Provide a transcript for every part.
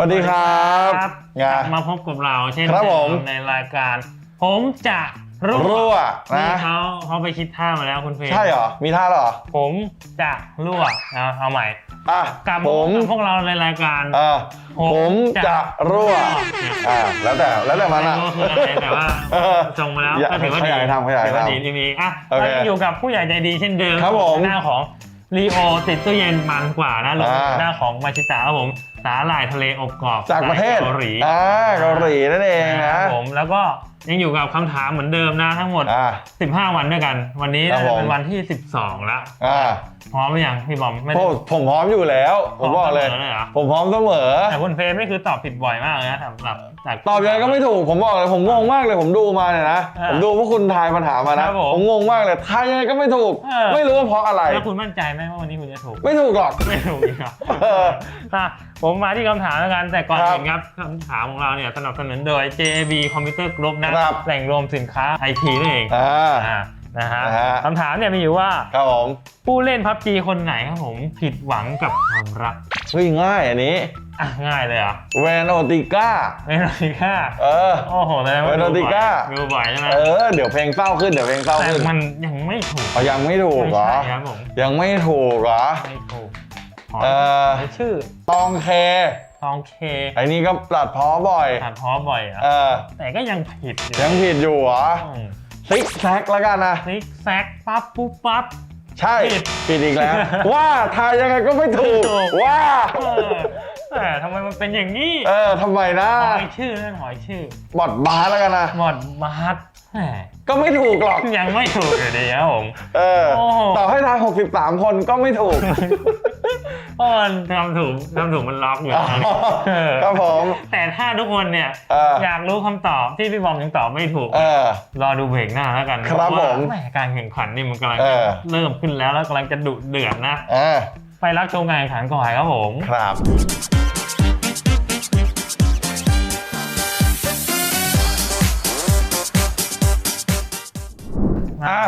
สวัสดีครับครับงากลับมาพบกับเราเช่นครับเดิผมในรายการ ผมจะรู้รั่วนี่นะเขาเขาไปคิดท่ามาแล้วคุณเฟรมใช่เหรอ มีท่าเหรอ ผมจะรั่วนะเอาใหม่อะกลับผมกับพวกเราในรายการเออผมจะรั่วเนี่ยอ่าแล้วแต่แล้วแต่มันไม่อะรู้คืออะไรแต่ว่าเออส่งมาแล้วอยากก็ถือว่าขดียายทำขยายถือว่าทำดีดีอะโอเคเราอยู่กับผู้ใหญ่ใจดีเช่นเดิมครับผมหน้าของรีโอติดตู้เย็นมันกว่านะรวมถึงอ่าหน้าของมาชิตาครับผม สาหร่ายทะเลอบกรอบจากประเทศเกาหลีอ่าเกาหลีนั่นเองคนะรับผมแล้วก็ยังอยู่กับคำถามเหมือนเดิมนะทั้งหมดอ่า15 วันด้วยกัน วันนี้ครับผมเป็นวันที่ 12 แล้วอ่า พร้อมหรือยังพี่บอมไม่โอ้ได้ผมพร้อมอยู่แล้ว ผมบอกเลย พร้อมสมอเลยเหรอผมพร้อมเสมอ แต่คุณเฟรมนี่คือตอบผิดบ่อยมากเลยนะสำหรับจาก ตอบยังไงก็ไม่ถูก ผมบอกเลยผมงงมากเลย ผมดูมาเนี่ยนะ อ่าผมดูพวกคุณทายปัญหามาคนะรับผมผมงงมากเลยทายยังไงก็ไม่ถูกเออไม่รู้ว่าเพราะอะไร แล้วคุณมั่นใจไหมว่าวันนี้คุณจะถูก ไม่ถูกหรอก ไม่ถูกอีกเหรอเอออะผมมาที่คำถามแล้วกัน แต่ก่อนครับอื่นครับคำถามของเราเนี่ยสนับสนุนโดย JB Computer Group นะครับ แหล่งรวมสินค้าไอทีนั่นเองอ่า อ่า นะฮะนะฮะ คำถามเนี่ยมีอยู่ว่า ครับผมผู้เล่นพับจีคนไหนครับผมผิดหวังกับความรัก เฮ้ยง่ายอันนี้อะง่ายเลยเหรอแวนโอติก้าไม่รู้สิค่ะเออ โอ้โหแสดงว่าเวโรติก้าดูบ่อยใช่ไหมเออ เดี๋ยวเพลงเศร้าขึ้นเดี๋ยวเพลงเศร้าแต่ขึ้นมันยังไม่ถูกเอายังไม่ถูกไม่เหรอใช่ครับผมยังไม่ถูกเหรอ ไม่ถูกขอเออขอชื่อตองเค ทองเคไอ้นี่ก็ตัดพ้อบ่อย ตัดพ้อบ่อยอะเออ แต่ก็ยังผิดอยู่ยังผิดอยู่เหรอ อืม ซิกแซกแล้วกันนะซิกแซกปั๊บปุ๊บปั๊บ ใช่ผิด ผิดอีกแล้ว ว่าทายยังไงก็ไม่ถูกไม่ถูก ว่า เออแต่ทำไมมันเป็นอย่างนี้เออทำไมนะหอยชื่อนั่นหอยชื่อบอดบาร์แล้วกันนะ หมดมาร์ทแหมก็ไม่ถูกหรอก ยังไม่ถูกอยู่ดีครับผม เออ โอ้โหต่อให้ทาย 63 คนก็ไม่ถูก เพราะมันทำถูกทำถูกมันล็อกอยู่อ๋อนะเออครับผม แต่ถ้าทุกคนเนี่ยเออ อยากรู้คำตอบที่พี่บอมยังตอบไม่ถูก เออ รอดูเบรกหน้าแล้วกันครับเพาะว่าผมแหการแข่งขันนี่มันกำลังเออ เริ่มขึ้นแล้วแล้วกำลังจะดุเดือดนะ เออไปรับชมการแข่งขันก่อนครับผม ครับ อะ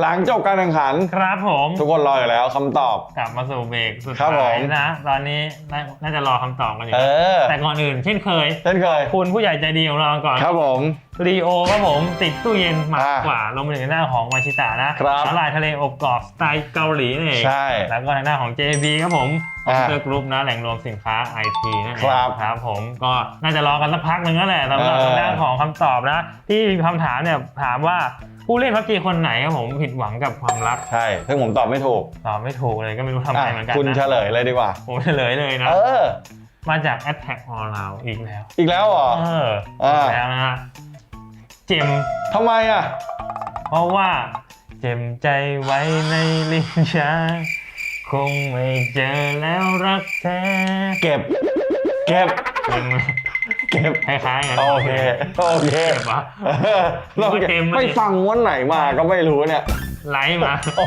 หลังจบการแข่งขัน ครับผมทุกคนรออยู่แล้วคำตอบ กลับมาสู่เบรกสุดครับผท้ายม นะ ตอนนี้น่าน่าจะรอคำตอบกันอยู่เออแต่ก่อนอื่นเช่นเคย เช่นเคย คุณผู้ใหญ่ใจดีของเราก่อน ครับผม รีโอครับผมติดตู้เย็นมากอ่ากว่าลงมาถึงหน้าของมาชิตะนะครับสาหร่ายทะเลอบกรอบสไตล์เกาหลีนั่นเองใช่ แล้วก็ทางหน้าของ JB ครับผมคอมอ่าพิวเตอร์กรุ๊ปนะแหล่งรวมสินค้า IT นั่นเองครับครับผมก็น่าจะรอกันสักพักหนึ่งแล้วแหละสำหรับเออทางด้านของคำตอบนะ ที่มีคำถามเนี่ยถามว่าผู้เล่นพับจีคนไหนครับผมผิดหวังกับความรักใช่ซึ่งผมตอบไม่ถูกตอบไม่ถูกเลยก็ไม่รู้ทำไมอะเหมือนกันคุณเฉนะลยเลยดีกว่าผมเฉลยเลยนะเออมาจาก Attack on เราอีกแล้ว อีกแล้วเหรอเอออ่าอีกแล้วนะฮะ เจมทำไมอะ เพราะว่า เจ็มใจไว้ในลิ้นชักคงไม่เจอแล้วรักแท้เก็บ เก็บเป็นเก็บ คล้ายๆกันโอเค โอเคเก็บวะเออเราเก็บเกมมันไม่ฟังวันไหนมาก็ไม่รู้เนี่ย ไลฟ์มาอ๋อ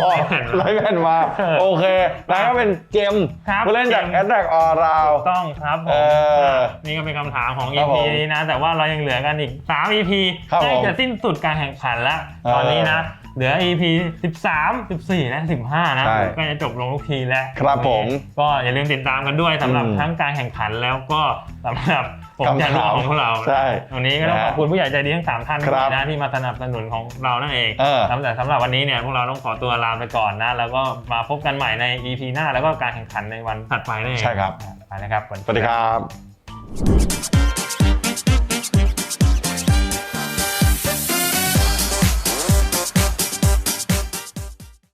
ไลฟ์แผ่นมาเออโอเคแล้วก็เป็นเจมครับผู้เล่นจากเจมแอดแทกออราวต้องครับผเอมอนี่ก็เป็นคำถามของครับ EP ผมนี้นะ แต่ว่าเรายังเหลือกันอีก 3 EP ครับใกล้ผมจะสิ้นสุดการแข่งขันแล้วเออตอนนี้นะ เหลือ EP 13 14 และ 15 นะใช่ก็จะจบลงทุกทีแล้วครับผมก็อย่าลืมติดตามกันด้วยสำหรับอืมทั้งการแข่งขันแล้วก็สำหรับผมคำจะถามรู้ของพวกเราใช่วันนี้ก็ต้องนะขอบคุณผู้ใหญ่ใจดีทั้งสามท่านครับด้วยนะที่มาสนับสนุนของเรานั่นเองเออ แต่สำหรับวันนี้เนี่ยพวกเราต้องขอตัวลาไปก่อนนะ แล้วก็มาพบกันใหม่ใน EP หน้าแล้วก็การแข่งขันในวันถัดไปนั่นเองใช่ครับ ไปนะครับ สวัสดีครับ